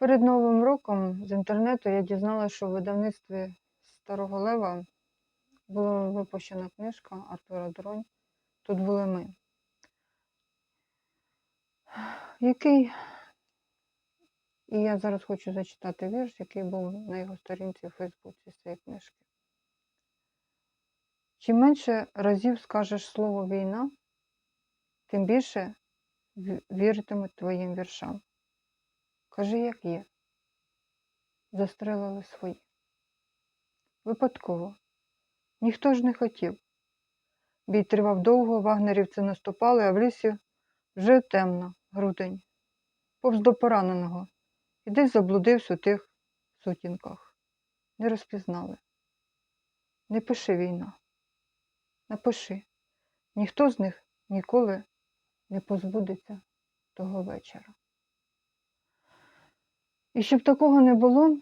Перед Новим роком з інтернету я дізналася, що в видавництві Старого Лева була випущена книжка Артура Дронь Тут були ми. Який, і я зараз хочу зачитати вірш, який був на його сторінці в Фейсбуці з цієї книжки. Чим менше разів скажеш слово війна, тим більше віритимуть твоїм віршам. Кажи, як є. Застрелили свої. Випадково. Ніхто ж не хотів. Бій тривав довго, вагнерівці наступали, а в лісі вже темно, грудень. Повз до пораненого. І десь заблудився у тих сутінках. Не розпізнали. Не пиши війна. Напиши. Ніхто з них ніколи не позбудеться того вечора. І щоб такого не було,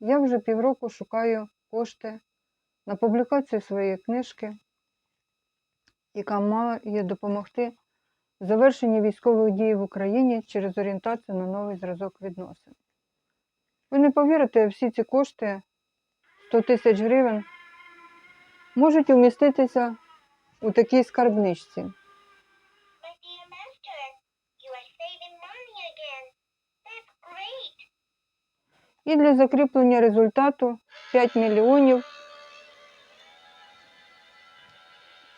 я вже півроку шукаю кошти на публікацію своєї книжки, яка має допомогти завершенні військових дій в Україні через орієнтацію на новий зразок відносин. Ви не повірите, всі ці кошти 100 тисяч гривень можуть вміститися у такій скарбничці. і для закріплення результату 5 мільйонів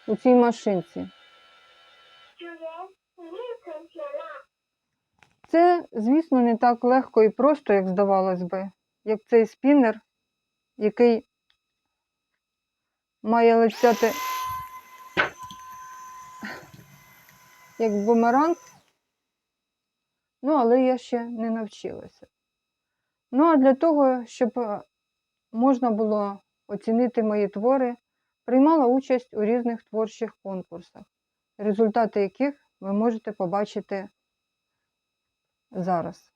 у цій машинці. Це, звісно, не так легко і просто, як здавалось би, як цей спінер, який має летяти як бумеранг, ну але я ще не навчилася. Ну, а для того, щоб е, можна було оцінити мої твори, приймала участь у різних творчих конкурсах, результати яких ви можете побачити зараз.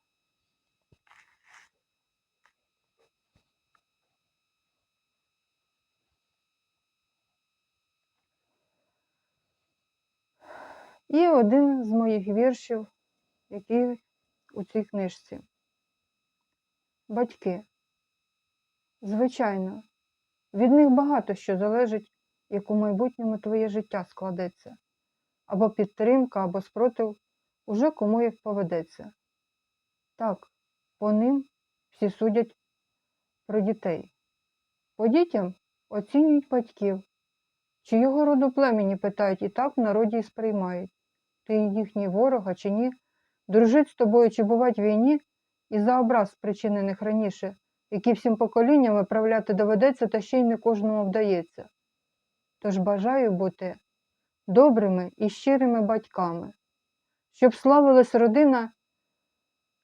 І один з моїх віршів, який у цій книжці. Батьки. Звичайно, від них багато що залежить, як у майбутньому твоє життя складеться, або підтримка, або спротив уже кому як поведеться. Так, по ним всі судять про дітей. По дітям оцінюють батьків, чи його роду племені питають і так в народі і сприймають. Ти їхній ворог, а чи ні, дружить з тобою чи бувать в війні, і за образ, спричинених раніше, які всім поколінням виправляти доведеться, та ще й не кожному вдається. Тож бажаю бути добрими і щирими батьками, щоб славилась родина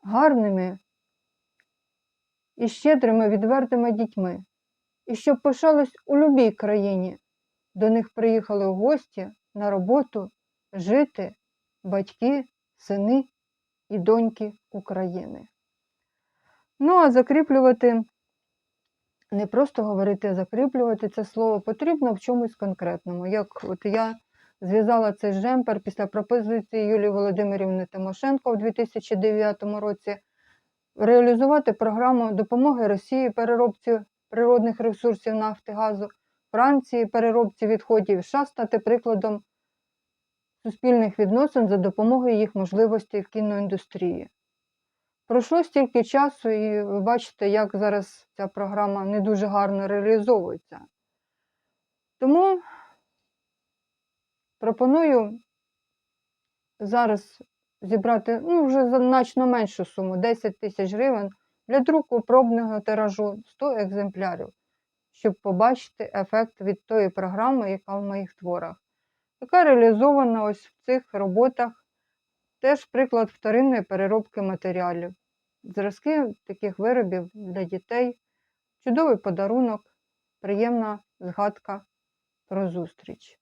гарними і щедрими відвертими дітьми, і щоб пишались у любій країні, до них приїхали гості на роботу жити батьки, сини і доньки України. Ну, а закріплювати, не просто говорити, а закріплювати це слово потрібно в чомусь конкретному. Як от я зв'язала цей жемпер після пропозиції Юлії Володимирівни Тимошенко у 2009 році реалізувати програму допомоги Росії переробці природних ресурсів нафти, газу, Франції переробці відходів, США стати прикладом суспільних відносин за допомогою їх можливостей в кіноіндустрії. Пройшло стільки часу, і ви бачите, як зараз ця програма не дуже гарно реалізовується. Тому пропоную зараз зібрати ну, вже значно меншу суму 10 тисяч гривень для друку пробного тиражу 100 екземплярів, щоб побачити ефект від тої програми, яка в моїх творах, яка реалізована ось в цих роботах. Теж приклад вторинної переробки матеріалів. Зразки таких виробів для дітей, чудовий подарунок, приємна згадка про зустріч.